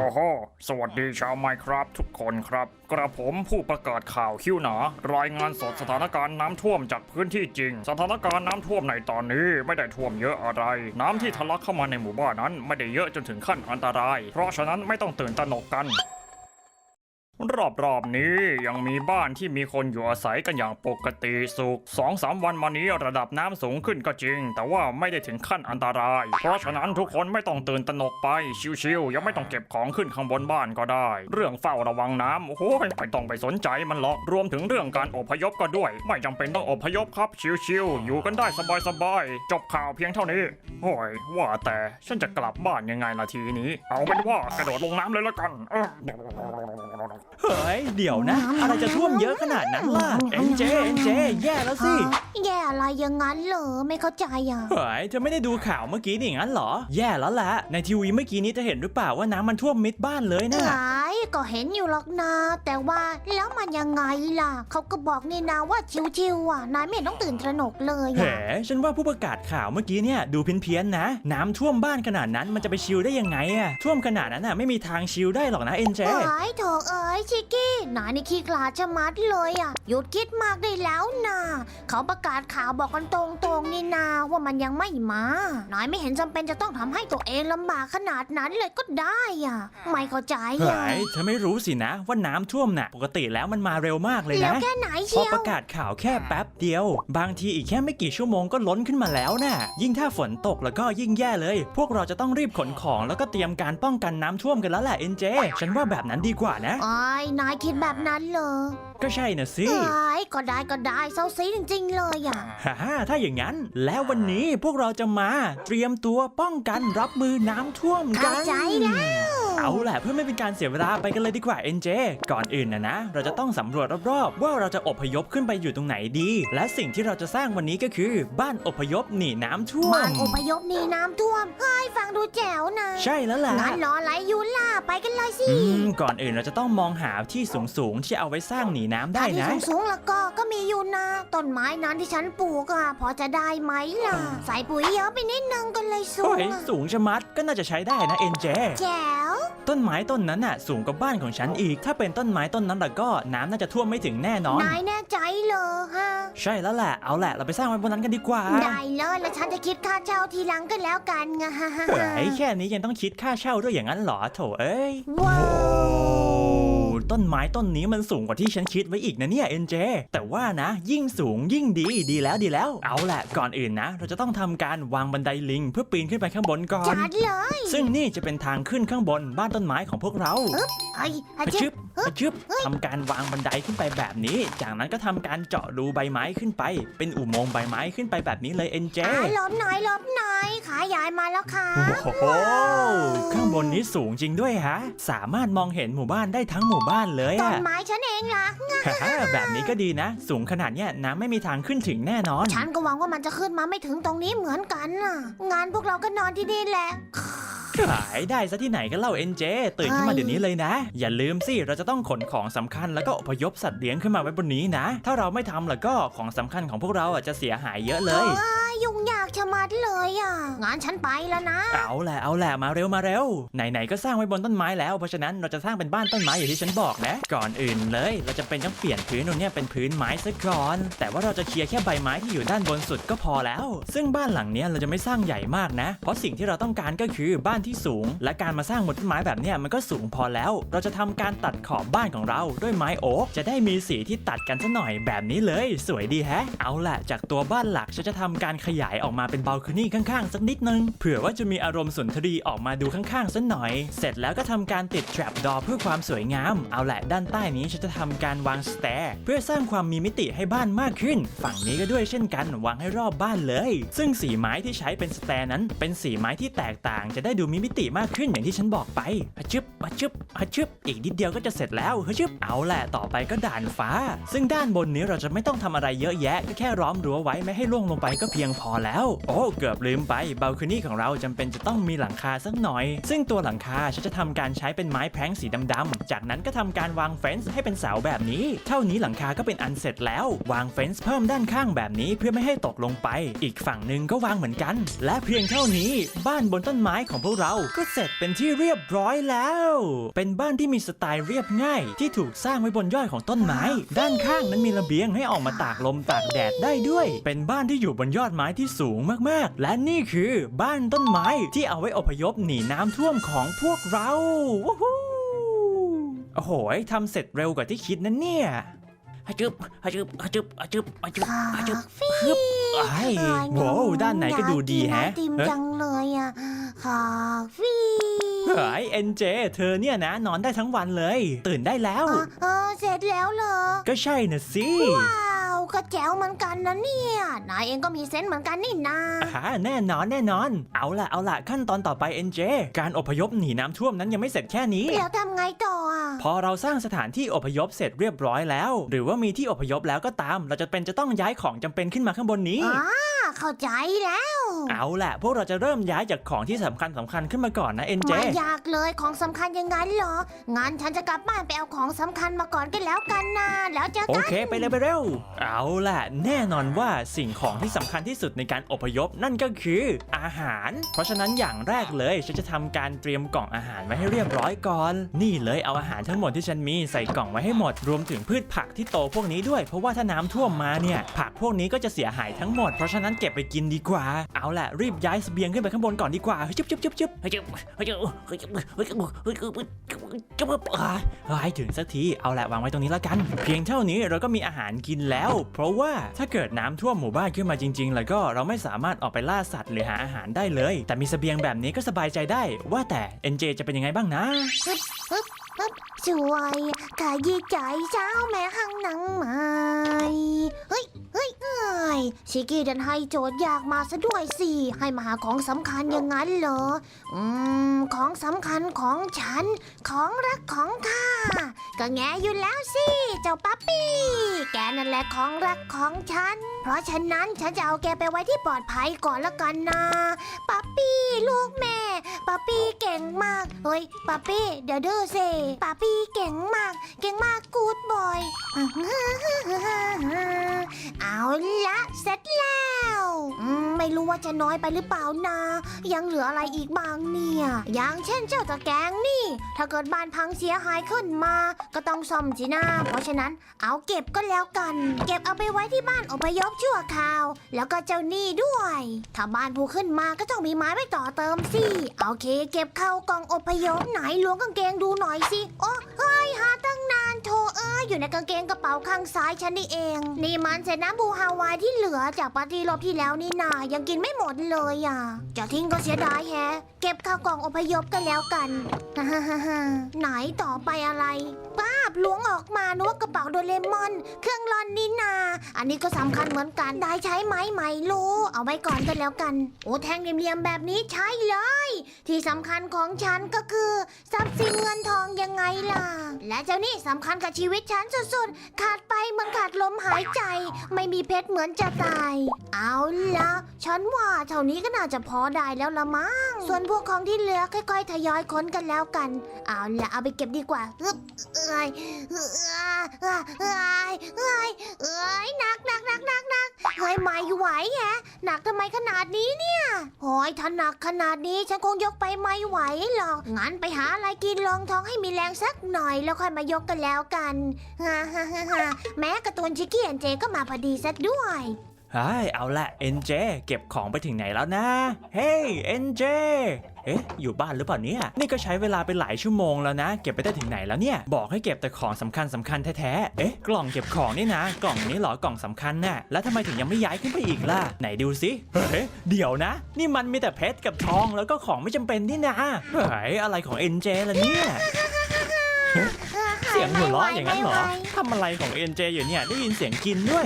โอ้โหสวัสดีชาวไมครับทุกคนครับ กระผมผู้ประกาศข่าวคิ้วหนารายงานสดสถานการณ์น้ำท่วมจากพื้นที่จริง สถานการณ์น้ำท่วมในตอนนี้ไม่ได้ท่วมเยอะอะไร น้ำที่ทะลักเข้ามาในหมู่บ้านนั้น ไม่ได้เยอะจนถึงขั้นอันตราย เพราะฉะนั้นไม่ต้องตื่นตระหนกกัน รอบๆนี้ยังมีบ้านที่มีคนอยู่อาศัยกันอย่างปกติสุขสองสามวันมานี้ระดับน้ำสูงขึ้นก็จริง แต่ว่าไม่ได้ถึงขั้นอันตราย เพราะฉะนั้นทุกคนไม่ต้องตื่นตระหนกไปชิวๆยังไม่ต้องเก็บของขึ้นข้างบนบ้านก็ได้ เรื่องเฝ้าระวังน้ำโอ้โหไม่ต้องไปสนใจมันหรอกรวมถึงเรื่องการอพยพก็ด้วย ไม่จำเป็นต้องอพยพครับชิวๆอยู่กันได้สบายๆจบข่าวเพียงเท่านี้โอ้ยว่าแต่ฉันจะกลับบ้านยังไงล่ะทีนี้ เอาเป็นว่ากระโดดลงน้ำเลยละกันเออเฮ้ย เดี๋ยวนะ อะไรจะท่วมเยอะขนาดนั้นล่ะ เอ็นเจ เอ็นเจ แย่แล้วสิแย่อะไรอยังงั้นเหรอไม่เข้าใจอะ เฮ้ยเธอไม่ได้ดูข่าวเมื่อกี้นี่งั้นเหรอ แย่แล้วแหละ ในทีวีเมื่อกี้นี้จะเห็นหรือเปล่าว่าน้ำมันท่วมมิดบ้านเลยนะ หายก็เห็นอยู่หรอกนะแต่ว่าแล้วมันยังไงล่ะ เขาก็บอกนี่นะว่าชิวๆอะนายไม่เห็นต้องตื่นตระหนกเลยแหมอะฉันว่าผู้ประกาศข่าวเมื่อกี้เนี่ยดูเพี้ยนๆนะ น้ำท่วมบ้านขนาดนั้นมันจะไปชิลได้ยังไงอะท่วมขนาดนั้นอะไม่มีทางชิลได้หรอกนะเอ็นเจ หายโถเอ้ยชิกกี้นายนี่ขี้ขลาดชะมัดเลยอะหยุดคิดมากได้แล้วนะเขาประกาศข่าวบอกกันตรงๆนี่นาว่ามันยังไม่มา นายไม่เห็นจำเป็นจะต้องทำให้ตัวเองลำบากขนาดนั้นเลยก็ได้อะ ไม่เข้าใจเฮ้อะยเธอไม่รู้สินะว่าน้ำท่วมน่ะ ปกติแล้วมันมาเร็วมากเลยแล้วนะ แค่ไหนพอเชียปว ระกาศข่าวแค่แป๊บเดียว บางทีอีกแค่ไม่กี่ชั่วโมงก็ล้นขึ้นมาแล้วน่ะ ยิ่งถ้าฝนตกแล้วก็ยิ่งแย่เลย พวกเราจะต้องรีบขนของแล้วก็เตรียมการป้องกันน้ำท่วมกันแล้วแหละเอ็นเจ ฉันว่าแบบนั้นดีกว่านะ ไอ้ายนายคิดแบบนั้นเหรอ ก็ใช่น่ะสิไอ้ายก็ได้ก็ได้เซาซีจริง ๆ เลยอะ ฮ่าฮ่าถ้าอย่างนั้น แล้ววันนี้พวกเราจะมาเตรียมตัวป้องกันรับมือน้ำท่วมกัเข้าน ใจแล้ว เอาแหละเพื่อไม่เป็นการเสียเวลาไปกันเลยดีกว่าเอ็นเจก่อนอื่นนะนะ เราจะต้องสำรวจรอบๆ ว่าเราจะอพยพขึ้นไปอยู่ตรงไหนดี และสิ่งที่เราจะสร้างวันนี้ก็คือ บ้านอพยพหนีน้ำท่วบ้าม นอพยพหนีน้ำท่วม เฮ้ย ฟังดูแจ๋วนะใช่แล้วล่ะ งั้นรออะไรอยู่ล่ะ ไปกันเลยสิอืม ก่อนอื่นเราจะต้องมองหาที่สูงๆ ที่เอาไว้สร้างหนีน้ำได้ที่นะสูงๆแล้วก็ก็มีอยู่นะ ต้นไม้นั้นที่ฉันปลูกอะพอจะได้ไหมล่ะ ใส่ปุ๋ยเยอะไปนิดนึงก็เลยสูโอ้งย อะสูงชะมัดก็น่าจะใช้ได้นะเอ็นเจแจ๋ว ต้นไม้ต้นนั้นน่ะสูงกว่าบ้านของฉันอีก ถ้าเป็นต้นไม้ต้นนั้นแล้วก็น้ำน่าจะท่วมไม่ถึงแน่นอน นายแน่ใจเหรอฮะ ใช่แล้วแหละเอาแหละเราไปสร้างไว้บนนั้นกันดีกว่าได้เลยแล้วฉันจะคิดค่าเช่าทีหลังกันแล้วกันไงฮ่าฮ่าเฮ้ฮ่ายแค่นี้ยังต้องคิดค่าเช่าด้วยอย่างนั้นเหรอโถเอ้ย ว้าว ต้นไม้ต้นนี้มันสูงกว่าที่ฉันคิดไว้อีกนะเนี่ยเอ็นเจแต่ว่านะ ยิ่งสูงยิ่งดีดีแล้วดีแล้ว เอาแหละก่อนอื่นนะ เราจะต้องทำการวางบันไดลิง เพื่อปีนขึ้นไปข้างบนก่อนจัดเลย ซึ่งนี่จะเป็นทางขึ้นข้างบนบ้านต้นไม้ของพวกเราไอ้อาอะชิชึบบอะชึบทำการวางบันไดขึ้นไปแบบนี้ จากนั้นก็ทำการเจาะรูใบไม้ขึ้นไป เป็นอุโมงค์ใบไม้ขึ้นไปแบบนี้เลยเอ็นเจอ่าหลบหน่อยหลบหน่อยขายายมาแล้วค่ะโอ้โหข้างบนนี้สูงจริงด้วยฮะสามารถมองเห็นหมู่บ้านได้ทั้งหมู่บ้านเลยต้นอะ ไม้ฉันเองล่ะฮ่าๆแบบนี้ก็ดีนะ สูงขนาดเนี้ยน้ำไม่มีทางขึ้นถึงแน่นอน ฉันก็หวังว่ามันจะขึ้นมาไม่ถึงตรงนี้เหมือนกันน่ะ งานพวกเราก็นอนที่นี่แหละ ขายได้ซะที่ไหนกันเล่าเอ็นเจตื่นขึ้นมาเดี๋ยวนี้เลยนะ อย่าลืมสิเราจะต้องขนของสำคัญแล้วก็อพยพสัตว์เลี้ยงขึ้นมาไว้บนนี้นะ ถ้าเราไม่ทำแล้วก็ของสำคัญของพวกเราอะจะเสียหายเยอะเลยอ้ายยุ่งยาก ชะมัดเลยอะ งานฉันไปแล้วนะ เอาแหละเอาแหละมาเร็วมาเร็ว ไหนๆก็สร้างไว้บนต้นไม้แล้ว เพราะฉะนั้นเราจะสร้างเป็นบ้านต้นไม้อย่างที่ฉันบอกนะ ก่อนอื่นเลย เราจะเป็นต้องเปลี่ยนพื้นตรงเนี้ยเป็นพื้นไม้ซะก่อน แต่ว่าเราจะเคลียร์แค่ใบไม้ที่อยู่ด้านบนสุดก็พอแล้ว ซึ่งบ้านหลังเนี้ยเราจะไม่สร้างใหญ่มากนะ เพราะสิ่งที่เราต้องการก็คือบ้านที่สูง และการมาสร้างบนต้นไม้แบบเนี้ยมันก็สูงพอแล้ว เราจะทำการตัดขอบบ้านของเราด้วยไม้โอ๊กจะได้มีสีที่ตัดกันซะหน่อยแบบนี้เลย สวยดีแฮะ เอาล่ะจากตัวบ้านหลักฉันจะทำการขยายออกมาาเป็นบัลคอนี่ข้างๆ สักนิดนึง เผื่อว่าจะมีอารมณ์สุนทรีออกมาดูข้างๆสักหน่อย เสร็จแล้วก็ทำการติด trap door เพื่อความสวยงาม เอาแหละด้านใต้นี้ฉันจะทำการวางสแตร์เพื่อสร้างความมีมิติให้บ้านมากขึ้น ฝั่งนี้ก็ด้วยเช่นกันวางให้รอบบ้านเลย ซึ่งสีไม้ที่ใช้เป็นสแตร์นั้น เป็นสีไม้ที่แตกต่าง จะได้ดูมีมิติมากขึ้นอย่างที่ฉันบอกไปฮะชึบฮะชึบฮะชึบอีกนิดเดียวก็จะเสร็จแล้วฮะชึบเอาแหละต่อไปก็ด่านฟ้า ซึ่งด้านบนนี้เราจะไม่ต้องทำอะไรเยอะแยะก็แค่ล้อมรั้วไว้ไม่ให้ล่วงลงไปก็เพียงพอแล้วโอ้เกือบลืมไปบ a ลค n y ของเราจำเป็นจะต้องมีหลังคาสักหน่อย ซึ่งตัวหลังคาฉันจะทำการใช้เป็นไม้แพร้งสีดำๆจากนั้นก็ทำการวางเฟนส์ให้เป็นเสาแบบนี้ เท่านี้หลังคาก็เป็นอันเสร็จแล้ว วางเฟนส์เพิ่มด้านข้างแบบนี้เพื่อไม่ให้ตกลงไป อีกฝั่งหนึ่งก็วางเหมือนกัน และเพียงเท่านี้ บ้านบนต้นไม้ของพวกเราก็เสร็จเป็นที่เรียบร้อยแล้ว เป็นบ้านที่มีสไตล์เรียบง่าย ที่ถูกสร้างไว้บนยอดของต้นไม้ ด้านข้างนั้นมีระเบียงให้ออกมาตากลมตากแดดได้ด้วย เป็นบ้านที่อยู่บนยอดไม้ที่สูงมากๆ และนี่คือบ้านต้นไม้ที่เอาไว้อพยพหนีน้ำท่วมของพวกเราวู้ฮู้โอ้โหทำเสร็จเร็วกว่าที่คิดนะเนี่ยฮะจึบฮะจึบฮะจึบฮะจึบฮะจึบค่ะฮะจึบฟี่ฮึบไอ้โว้วด้านไหนก็ดูดีแฮะอยากกินไอติมเฮ้ยจังเลยอะค่ะฟี่เฮ้ยเอ็นเจ เธอเนี่ยนะ นอนได้ทั้งวันเลย ตื่นได้แล้วอะเออเสร็จแล้วเหรอ ก็ใช่นะสิว้าว ก็แจ๋วเหมือนกันนะเนี่ย นายเองก็มีเซนส์เหมือนกันนี่นาอ่าแน่นอนแน่นอน เอาล่ะเอาล่ะขั้นตอนต่อไปเอ็นเจการอพยพหนีน้ำท่วมนั้นยังไม่เสร็จแค่นี้แล้วทำไงต่ออะพอเราสร้างสถานที่อพยพเสร็จเรียบร้อยแล้ว หรือว่ามีที่อพยพแล้วก็ตาม เราจะเป็นจะต้องย้ายของจำเป็นขึ้นมาข้างบนนี้ อ่า เข้าใจแล้ว เอาล่ะ พวกเราจะเริ่มย้ายจากของที่สำคัญสำคัญขึ้นมาก่อนนะเอ็นเจ ไม่ยากเลยของสำคัญอยังงั้นเหรอ งั้นฉันจะกลับบ้านไปเอาของสำคัญมาก่อนกันแล้วกันนะแล้วเจอโอกันเคไปเลยไปเร็ว เอาล่ะ แน่นอนว่าสิ่งของที่สำคัญที่สุดในการอพยพนั่นก็คืออาหาร เพราะฉะนั้นอย่างแรกเลยฉันจะทำการเตรียมกล่องอาหารไว้ให้เรียบร้อยก่อน นี่เลยเอาอาหารทั้งหมดที่ฉันมีใส่กล่องไว้ให้หมด รวมถึงพืชผักที่โตพวกนี้ด้วย เพราะว่าถ้าน้ำท่วมมาเนี่ยผักพวกนี้ก็จะเสียหายทั้งหมด เพราะฉะนั้นเก็บไปกินดีกว่า เอาล่ะรีบย้ายเสบียงขึ้นไปข้างบนก่อนดีกว่าเฮ้ยจุ๊บจุ๊บจุ๊บจุ๊บเฮ้ยจุ๊บเฮ้ยจุ๊บเฮ้ยจุ๊บเฮ้ยจุ๊บเฮ้ยจุ๊บเฮ้ยจุ๊บอ่าเฮ้ยถึงสักทีเอาละวางไว้ตรงนี้แล้วกัน เพียงเท่านี้เราก็มีอาหารกินแล้ว เพราะว่าถ้าเกิดน้ำท่วมหมู่บ้านขึ้นมาจริง ๆ แล้วก็เราไม่สามารถออกไปล่าสัตว์หรือหาอาหารได้เลย แต่มีเสบียงแบบนี้ก็สบายใจได้ ว่าแต่ NJ จะเป็นยังไงบ้างนะสวยกายใจเจ้าแม่หังนังไม้เฮ้ย เฮ้ยเฮ้ยชิกกี้ดันให้โจทย์ยากมาซะด้วยสิ ให้มาหาของสำคัญอย่างนั้นเหรอ อืม ของสำคัญของฉัน ของรักของข้า ก็แงอยู่แล้วสิ เจ้าปั๊ปปี้ แกนั่นแหละของรักของฉัน เพราะฉะนั้นฉันจะเอาแกไปไว้ที่ปลอดภัยก่อนละกันนะปั๊ปปี้ลูกแม่ปั๊ปปี้เก่งมาก เฮ้ยปั๊ปปี้เดี๋ยวดื้อสิปั๊ปปี้เก่งมาก เก่งมากกูดบอย ล ไม่รู้ว่าจะน้อยไปหรือเปล่านะ ยังเหลืออะไรอีกบ้างเนี่ย อย่างเช่นเจ้าตะแกรงนี่ ถ้าเกิดบ้านพังเสียหายขึ้นมา ก็ต้องซ่อมสินะเพราะฉะนั้นเอาเก็บก็แล้วกัน เก็บเอาไปไว้ที่บ้านอพยพชั่วคราว แล้วก็เจ้านี่ด้วย ถ้าบ้านผูขึ้นมาก็ต้องมีไม้ไว้ต่อเติมสิโอเค เก็บเข้ากล่องอพยพไหนล้วงกางเกงดูหน่อยสิโอ้เฮ้ยหาตั้งนานโทเอ้ยอยู่ในกางเกงกระเป๋าข้างซ้ายฉันนี่เอง นี่มันเศษน้ำบูฮาวายที่เหลือจากปาร์ตี้รอบที่แล้วนี่นายังกินไม่หมดเลยอะ จะทิ้งก็เสียดายแฮะ เก็บข้าวกล่องอพยพกันแล้วกันไหนต่อไปอะไรป้าบล้วงออกมานึกว่ากระเป๋าโดเรมอน เครื่องรอนนี่นา อันนี้ก็สำคัญเหมือนกันได้ใช้ไหมไม่รู้ เอาไว้ก่อนกันแล้วกัน โอ้แท่งเหลี่ยมๆแบบนี้ใช้เลย ที่สำคัญของฉันก็คือ ทรัพย์สินเงินทองยังไงล่ะ และเจ้านี่สำคัญกับชีวิตฉันสุดๆ ขาดไปเหมือนขาดลมหายใจ ไม่มีเพชรเหมือนจะตาย เอาละฉันว่าเท่านี้ก็น่าจะพอได้แล้วละมั้ง ส่วนพวกของที่เหลือค่อยๆ ทยอยค้นกันแล้วกัน เอาละเอาไปเก็บดีกว่าอึ๊บเอ้ยเอ้ยเอ้ยเอ้ยเอ้ยเอ้ยหนักหนักหนักหนักหนักเฮ้ยไม่ไหวแฮะหนักทำไมขนาดนี้เนี่ยโอ้ยถ้าหนักขนาดนี้ฉันคงยกไปไม่ไหวหรอก งั้นไปหาอะไรกินรองท้องให้มีแรงสักหน่อยแล้วค่อยมายกกันแล้วกันฮ่าฮ่าฮ่าฮ่าแม้การ์ตูนชิคกี้แอนเจก็มาพอดีซะด้วย เฮ้ยเอาละ NJ เจเก็บของไปถึงไหนแล้วนะ เฮ้ย NJ เจเอ๊ะอยู่บ้านหรือเปล่าเนี่ยนี่ก็ใช้เวลาไปหลายชั่วโมงแล้วนะ เก็บไปได้ถึงไหนแล้วเนี่ย บอกให้เก็บแต่ของสำคัญสำคัญแท้ๆเอ๊ะกล่องเก็บของนี่นะ กล่องนี้เหรอกล่องสำคัญน่ะแล้วทำไมถึงยังไม่ย้ายขึ้นไปอีกล่ะไหนดูสิเฮ้ยเดี๋ยวนะ นี่มันมีแต่เพชรกับทองแล้วก็ของไม่จำเป็นนี่นะเฮ้ยอะไรของ NJ ล่ะเนี่ย เสียงหัวเราะอย่างนั้นเหรอทำอะไรของ NJ อยู่เนี่ยได้ยินเสียงกินด้วย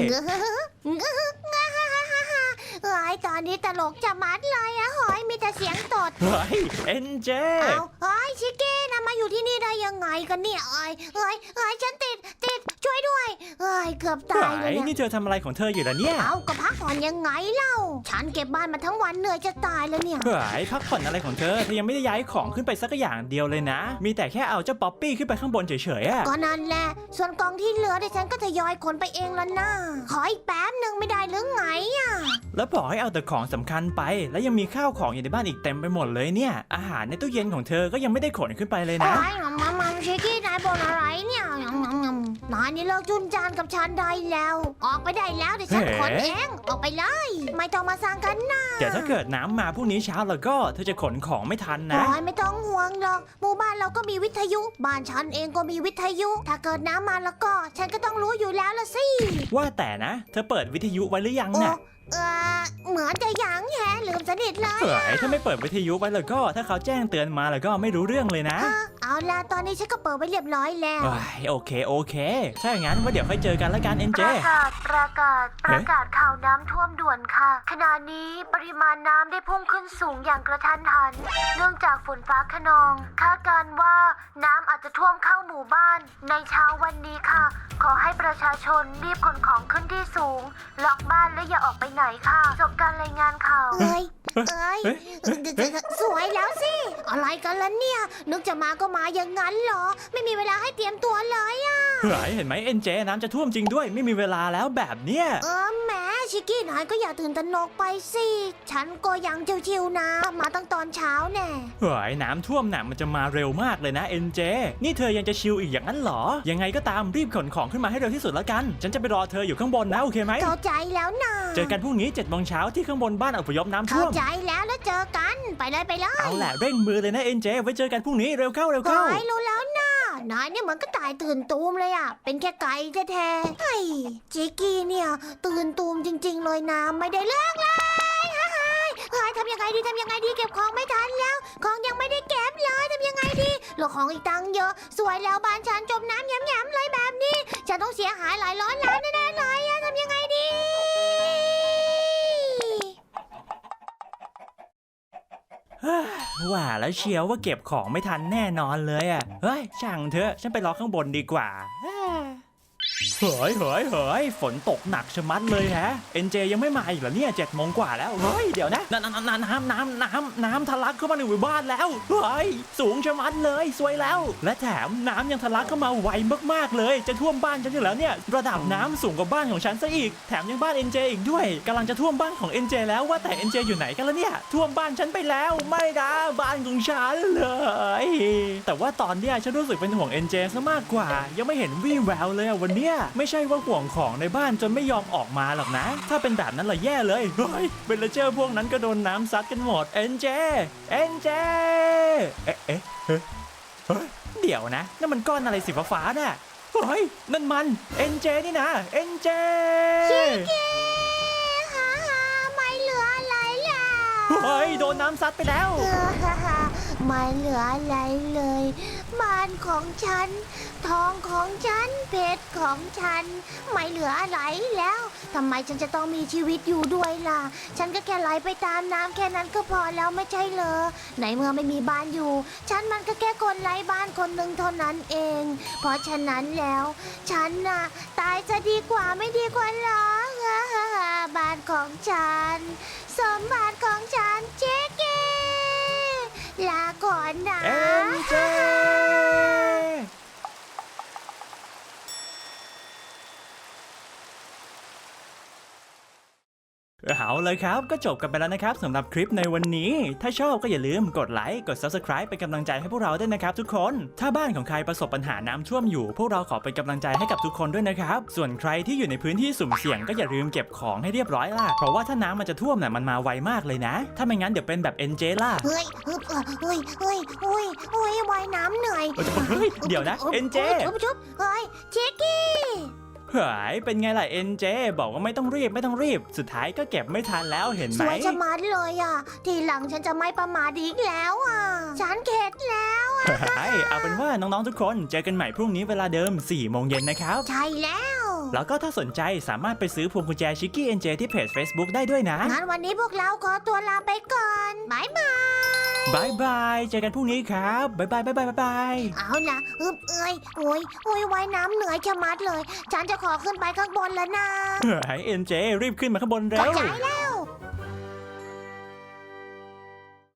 เฮ้ยตอนนี้ตลกจะมัดเลยอะหอยมีแต่เสียงตดเฮ้ย NJ เอาเฮ้ยชิคกี้นะมาอยู่ที่นี่ได้ยังไงกันเนี่ยเอ้ยเอ้ยเอ้ยฉันติดติด ช่วยด้วย เอ้ยเกือบตายเลยเฮ้ยเนี่ยนี่เธอทำอะไรของเธออยู่ล่ะเนี่ยเอาก็พักผ่อนยังไงเล่า ฉันเก็บบ้านมาทั้งวันเหนื่อยจะตายแล้วเนี่ยเฮ้ยพักผ่อนอะไรของเธอเธอยังไม่ได้ย้ายของขึ้นไปสักอย่างเดียวเลยนะ มีแต่แค่เอาเจ้าป๊อปปี้ขึ้นไปข้างบนเฉยๆอะก็นั่นแหละ ส่วนกองที่เหลือดิฉันก็ทยอยขนไปเองแล้วนะขออีกแป๊บหนึ่งไม่ได้หรือไงอะแล้วบอกให้เอาแต่ของสำคัญไป แล้วยังมีข้าวของอยู่ในบ้านอีกเต็มไปหมดเลยเนี่ย อาหารในตู้เย็นของเธอก็ยังไม่ได้ขนขึ้นไปเลยนะ ไอ้มัมมัมมัม ชิคกี้นายบ่นอะไรเนี่ยยำยำยำนายนี่เลิกจุนจานกับฉันได้แล้ว ออกไปได้แล้วเดี๋ยวฉันเฮ้ขนเองออกไปเลย ไม่ต้องมาสร้างกันนะเดี๋ยวถ้าเกิดน้ำมาพรุ่งนี้เช้าแล้วก็เธอจะขนของไม่ทันนะ โอ้ยไม่ต้องห่วงหรอกหมู่บ้านเราก็มีวิทยุ บ้านฉันเองก็มีวิทยุ ถ้าเกิดน้ำมาแล้วก็ ฉันก็ต้องรู้อยู่แล้วละสิว่าแต่นะ เธอเปิดวิทยุไว้หรือยังโอ้น่ะ เออเหมือนจะยังแฮะลืมสนิทเลย เฮ้ยถ้าไม่เปิดวิทยุไว้แล้วก็ ถ้าเขาแจ้งเตือนมาแล้วก็ไม่รู้เรื่องเลยนะอะเอาล่ะตอนนี้ฉันก็เปิดไว้เรียบร้อยแล้ว เฮ้ยโอเคโอเค ถ้าอย่างนั้นว่าเดี๋ยวค่อยเจอกันละกันเอ็นปเจ ระกาศประกาศประกาศข่าวน้ำท่วมด่วนค่ะ ขณะนี้ปริมาณน้ำได้พุ่งขึ้นสูงอย่างกระทันหัน เนื่องจากฝนฟ้าขนอง คาดการณ์ว่าน้ำอาจจะท่วมเข้าหมู่บ้าน ในเช้าวันนี้ค่ะ ขอให้ประชาชนรีบขนของขึ้นที่สูง ล็อกบ้านและอย่าออกไปไหนค่ะ จบการรายงานข่าวเอ้ยเอ้ยสวยแล้วสิ อะไรกันล่ะเนี่ย นึกจะมาก็มาอย่างนั้นเหรอ ไม่มีเวลาให้เตรียมตัวเลยอะเฮ้ยเห็นไหมเอ็นเจน้ำจะท่วมจริงด้วย ไม่มีเวลาแล้วแบบเนี้ย เออแหม ชิกกี้นายก็อย่าตื่นตระหนกไปสิ ฉันก็ยังชิวๆนะ มาตั้งตอนเช้าแน่ เฮ้ยน้ำท่วมหนักมันจะมาเร็วมากเลยนะเอ็นเจนี่เธอยังจะชิลอีกอย่างนั้นเหรอ ยังไงก็ตามรีบขนของขึ้นมาให้เร็วที่สุดแล้วกัน ฉันจะไปรอเธออยู่ข้างบนนะโอเคไหม เข้าใจแล้วนะเจอกันพรุ่งนี้7จ็ดโมงเช้าที่ข้างบนบ้านอพยพน้ำเข้าท่วม ใจแล้วแล้วเจอกัน ไปเลยไปเลยเอาแหละเร่งมือเลยนะเอ็นเจไว้เจอกันพรุ่งนี้เร็วเข้าเร็วเข้าเฮ้ยรู้แล้วนะ นายเนี่ยเหมือนก็ตายตื่นตูมเลยอะเป็นแค่ไก่แท้ๆเฮ้ยชิกกี้เนี่ยตื่นตูมจริง ๆ เลยนะไม่ได้เรื่องเลยฮ้ยเฮ้ยทำยังไงดีทำยังไงดีเก็บของไม่ทันแล้ว ของยังไม่ได้เก็บเลยทำยังไงดีเหลือของอีกตังเยอะ สวยแล้วบ้านฉันจมน้ำแย้มๆเลยแบบนี้ ฉันต้องเสียหายหลายร้อยล้านแน่ๆเลยอะทำยังไงดี ว่าแล้วเชียวว่าเก็บของไม่ทันแน่นอนเลยอะ เฮ้ยช่างเถอะ ฉันไปรอข้างบนดีกว่า เฮ้ยเฮ้ยเฮ้ยฝนตกหนักชะมัดเลยแฮะเอ็นเจยังไม่มาอีกเหรอเนี่ยเจ็ดโมงกว่าแล้ว เฮ้ย เดี๋ยวนะน้ำน้ำน้ำน้ำน้ำน้ำทะลักเข้ามาในหมู่บ้านแล้ว เฮ้ย สูงชะมัดเลยสวยแล้ว และแถมน้ำยังทะลักเข้ามาไวมากๆเลย จะท่วมบ้านฉันอยู่แล้วเนี่ย ระดับน้ำสูงกว่าบ้านของฉันซะอีก แถมยังบ้านเอ็นเจอีกด้วยกำลังจะท่วมบ้านของเอ็นเจแล้วว่าแต่เอ็นเจอยู่ไหนกันแล้วเนี่ย ท่วมบ้านฉันไปแล้ว ไม่นะบ้านของฉันเลย แต่ว่าตอนเนี้ยฉันรู้สึกเป็นห่วงเอ็นเจซะมากกว่า ยังไม่เห็นวี่แววเลยวันเนี้ยไม่ใช่ว่าห่วงของในบ้านจนไม่ยอมออกมาหรอกนะ ถ้าเป็นแบบนั้นละแย่เลยเฮ้ยเบลเจอร์พวกนั้นก็โดนน้ำซัดกันหมดเอ็นเจเอ็นเจเอ๊ะเอ๊ะเฮ้ยเฮ้ยเดี๋ยวนะนั่นมันก้อนอะไรสีฟ้าๆน่ะเฮ้ยนั่นมันเอ็นเจนี่นะเอ็นเจฮ่าฮ่าไม่เหลืออะไรแล้วเฮ้ยโดนน้ำซัดไปแล้วเออฮ่าฮ่าไม่เหลืออะไรเลย บ้านของฉัน ทองของฉัน เพชรของฉัน ไม่เหลืออะไรแล้วทำไมฉันจะต้องมีชีวิตอยู่ด้วยล่ะ ฉันก็แค่ไหลไปตามน้ำแค่นั้นก็พอแล้วไม่ใช่เหรอในเมื่อไม่มีบ้านอยู่ ฉันมันก็แค่คนไร้บ้านคนหนึ่งเท่านั้นเอง เพราะฉะนั้นแล้ว ฉันน่ะตายจะดีกว่าไม่ดีกว่าหรอบ้านของฉัน สมบัติของฉันเจ๊เก้ลาก่อนนะ เอ็นเจ เอาเลยครับ ก็จบกันไปแล้วนะครับสำหรับคลิปในวันนี้ ถ้าชอบก็อย่าลืมกดไลค์ กด Subscribe เป็นกำลังใจให้พวกเราด้วยนะครับทุกคน ถ้าบ้านของใครประสบปัญหาน้ำท่วมอยู่ พวกเราขอเป็นกำลังใจให้กับทุกคนด้วยนะครับ ส่วนใครที่อยู่ในพื้นที่สุ่มเสี่ยงก็อย่าลืมเก็บของให้เรียบร้อยล่ะ เพราะว่าถ้าน้ำมันจะท่วมน่ะมันมาไวมากเลยนะ ถ้าไม่งั้นเดี๋ยวเป็นแบบ NJ ล่ะ เฮ้ยเฮ้ยเฮ้ยเฮ้ยเฮ้ยเฮ้ยว่ายน้ำเหนื่อยเฮ้ยเฮ้ยเดี๋ยวนะ NJ ชุบชุบเฮ้ยเจ๊กี้ เฮ้ยเป็นไงล่ะ NJ บอกว่าไม่ต้องรีบไม่ต้องรีบ สุดท้ายก็เก็บไม่ทันแล้วเห็นสไหมวยชะมัดเลยอะ ทีหลังฉันจะไม่ประมาทอีกแล้วอะ ฉันเข็ดแล้วอะเฮ้ยเอาเป็นว่าน้องๆทุกคนเจอกันใหม่พรุ่งนี้เวลาเดิม4โมงเย็นนะครับ ใช่แล้ว แล้วก็ถ้าสนใจสามารถไปซื้อพวงกุญแจชิคกี้ NJ ที่เพจ Facebook ได้ด้วยนะ งั้นวันนี้พวกเราขอตัวลาไปก่อนบายบาย บายบายเจอกันพรุ่งนี้ครับบายบายบายบายบายบายเอาล่ะอึบเอ้ยโอ้ยโอ้ยว่ายน้ำเหนื่อยชะมัดเลย ฉันจะขอขึ้นไปข้างบนแล้วนะ เฮ้ยเอ็นเจรีบขึ้นมาข้างบนเข้าเร็วใจแล้ว